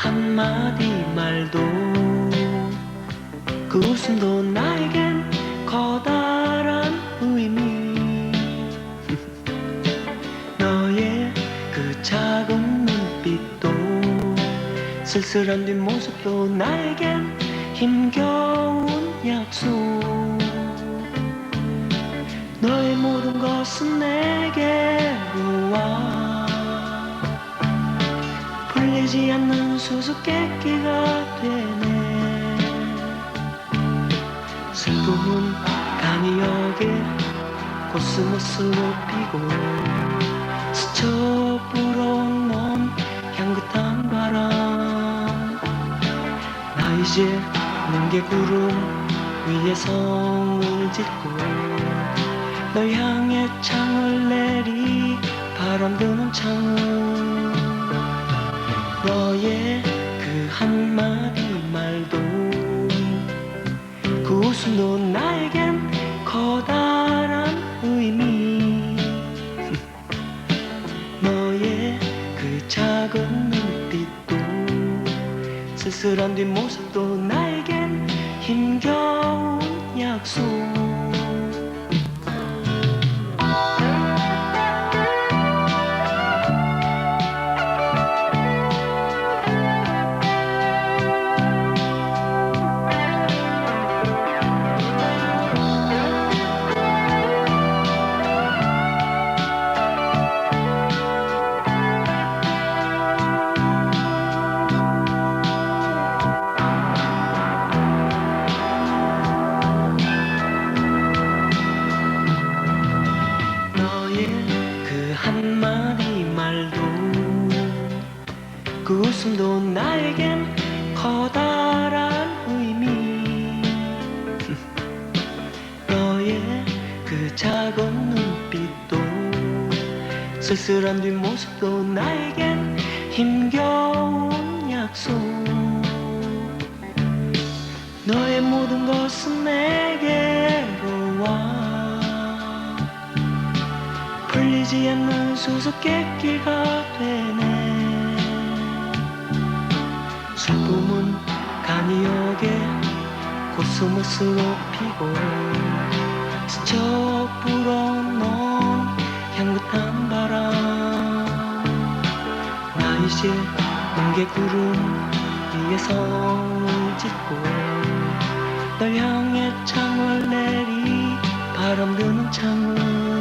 한마디 말도 그 웃음도 나에겐 커다란 의미. 너의 그 작은 눈빛도 쓸쓸한 뒷모습도 나에겐 힘겨운 약속 풀리지 않는 수수께끼가 되네. 슬픔은 간이역에 코스모스로 피고 스쳐 불어온 향긋한 바람. 나 이제 능게 구름 위에 성을 짓고 널 향해 창을 내리 바람 드는 창문 너의 그 한마디 말도 그 웃음도 나에겐 커다란 의미. 너의 그 작은 눈빛도 쓸쓸한 뒷모습도 나에겐 힘겨운 약속 그 한마디 말도 그 웃음도 나에겐 커다란 의미. 너의 그 작은 눈빛도 쓸쓸한 뒷모습도 나에겐 힘겨운 않는 수수께끼가 되네. 슬픔은 간이역에 코스모스로 피고 스쳐 불어온 향긋한 바람. 나 이제 뭉게 구름 위에 성을 짓고 널 향해 창을 내리 바람 드는 창문